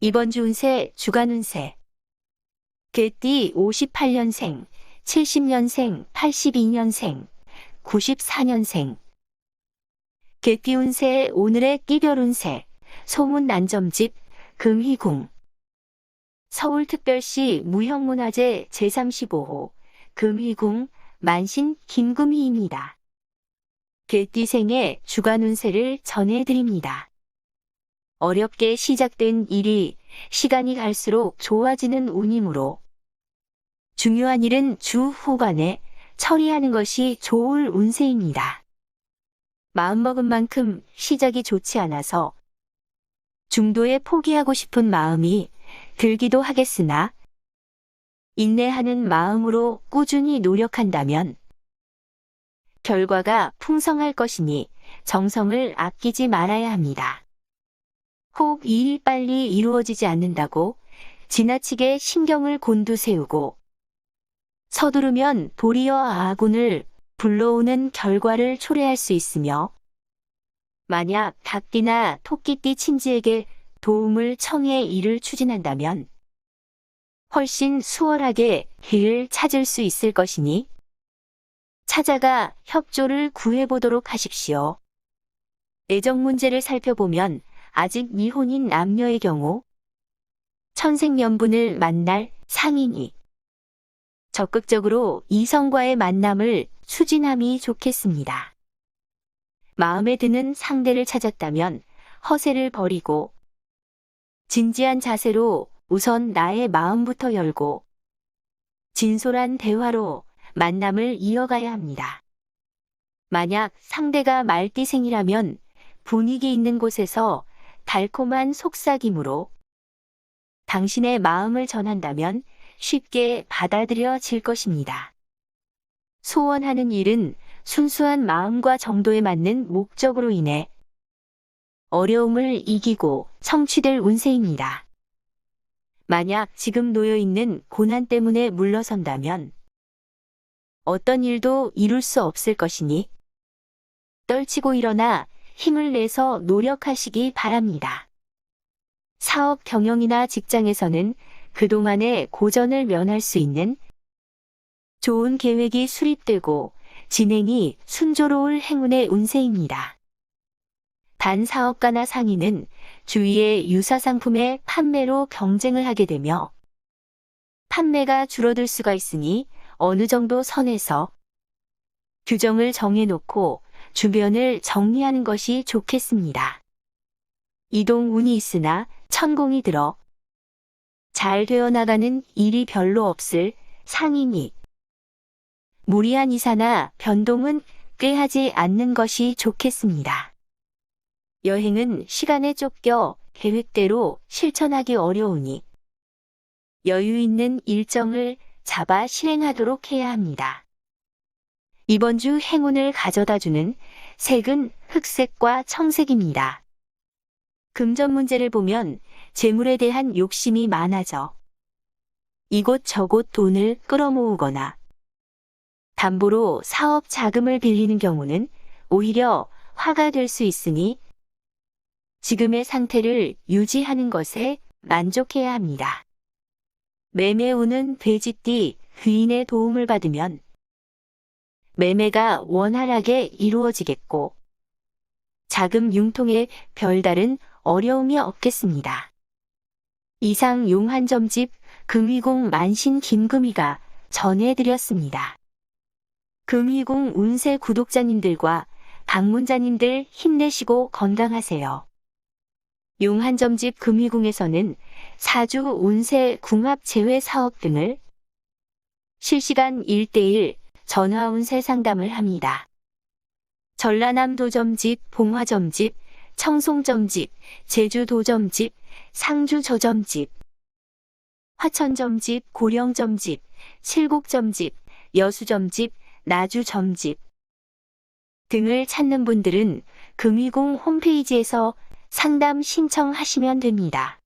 이번 주 운세 주간 운세 개띠 58년생, 70년생, 82년생, 94년생 개띠 운세 오늘의 끼별 운세 소문 난점집 금희궁 서울특별시 무형문화재 제35호 금희궁 만신 김금희입니다. 개띠생의 주간 운세를 전해드립니다. 어렵게 시작된 일이 시간이 갈수록 좋아지는 운이므로 중요한 일은 주 후반에 처리하는 것이 좋을 운세입니다. 마음먹은 만큼 시작이 좋지 않아서 중도에 포기하고 싶은 마음이 들기도 하겠으나 인내하는 마음으로 꾸준히 노력한다면 결과가 풍성할 것이니 정성을 아끼지 말아야 합니다. 혹 일이 빨리 이루어지지 않는다고 지나치게 신경을 곤두세우고 서두르면 도리어 아군을 불러오는 결과를 초래할 수 있으며 만약 닭띠나 토끼띠 친지에게 도움을 청해 일을 추진한다면 훨씬 수월하게 길을 찾을 수 있을 것이니 찾아가 협조를 구해보도록 하십시오. 애정 문제를 살펴보면 아직 미혼인 남녀의 경우 천생연분을 만날 상인이 적극적으로 이성과의 만남을 추진함이 좋겠습니다. 마음에 드는 상대를 찾았다면 허세를 버리고 진지한 자세로 우선 나의 마음부터 열고 진솔한 대화로 만남을 이어가야 합니다. 만약 상대가 말띠생이라면 분위기 있는 곳에서 달콤한 속삭임으로 당신의 마음을 전한다면 쉽게 받아들여질 것입니다. 소원하는 일은 순수한 마음과 정도에 맞는 목적으로 인해 어려움을 이기고 성취될 운세입니다. 만약 지금 놓여 있는 고난 때문에 물러선다면 어떤 일도 이룰 수 없을 것이니 떨치고 일어나 힘을 내서 노력하시기 바랍니다. 사업 경영이나 직장에서는 그동안의 고전을 면할 수 있는 좋은 계획이 수립되고 진행이 순조로울 행운의 운세입니다. 단 사업가나 상인은 주위의 유사 상품의 판매로 경쟁을 하게 되며 판매가 줄어들 수가 있으니 어느 정도 선에서 규정을 정해놓고 주변을 정리하는 것이 좋겠습니다. 이동 운이 있으나 천공이 들어 잘 되어 나가는 일이 별로 없을 상인이 무리한 이사나 변동은 꾀하지 않는 것이 좋겠습니다. 여행은 시간에 쫓겨 계획대로 실천하기 어려우니 여유 있는 일정을 잡아 실행하도록 해야 합니다. 이번 주 행운을 가져다 주는 색은 흑색과 청색입니다. 금전 문제를 보면 재물에 대한 욕심이 많아져 이곳저곳 돈을 끌어모으거나 담보로 사업 자금을 빌리는 경우는 오히려 화가 될 수 있으니 지금의 상태를 유지하는 것에 만족해야 합니다. 매매운은 돼지띠 귀인의 도움을 받으면 매매가 원활하게 이루어지겠고 자금 융통에 별다른 어려움이 없겠습니다. 이상 용한점집 금위공 만신 김금희가 전해드렸습니다. 금위공 운세 구독자님들과 방문자님들 힘내시고 건강하세요. 용한점집 금위궁에서는 사주 운세 궁합 제외 사업 등을 실시간 1대1 전화 운세 상담을 합니다. 전라남 도점집, 봉화점집, 청송점집, 제주도점집, 상주저점집, 화천점집, 고령점집, 칠곡점집, 여수점집, 나주점집 등을 찾는 분들은 금이공 홈페이지에서 상담 신청하시면 됩니다.